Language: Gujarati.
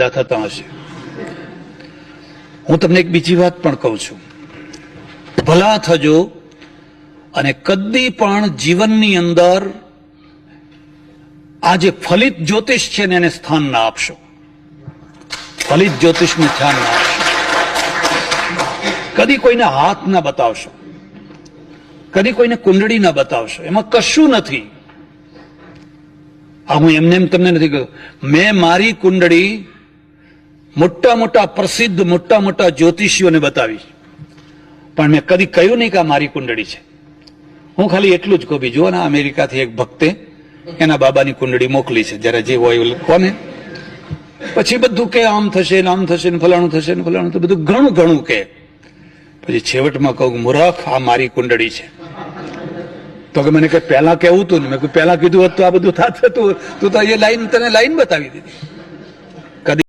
પેદા થતા હશે હું તમને એક બીજી વાત પણ કહું છું. ભલા થજો અને કદી પણ જીવનની અંદર આ જે ફલિત જ્યોતિષ છે ને એને સ્થાન ના આપશો. ફલિત જ્યોતિષને ધ્યાન ના આપશો. કદી કોઈને હાથ ના બતાવશો. કદી કોઈને કુંડળી ના બતાવશો. એમાં કશું નથી. આ હું એમને એમ તમને નથી કહ્યું. મેં મારી કુંડળી મોટા મોટા પ્રસિદ્ધ, મોટા મોટા જ્યોતિષીઓને બતાવી પણ મેં કદી કહ્યું નહીં કે આ મારી કુંડળી છે. હું ખાલી એટલું જ કહું. બીજું ને અમેરિકાથી એક ભક્તે એના બાબાની કુંડળી મોકલી છે. જ્યારે જે હોય કોને? પછી બધું કે આમ થશે ને આમ થશે ને ફલાણું થશે ને ફલાણું બધું ઘણું ઘણું કે. પછી છેવટમાં કહું મૂરખ, આ મારી કુંડળી છે. તો કે મને કે પહેલા કેવું તું ને. મેં પહેલા કીધું હતું આ બધું થતું તું તો એ લાઈન, તને લાઈન બતાવી દીધી.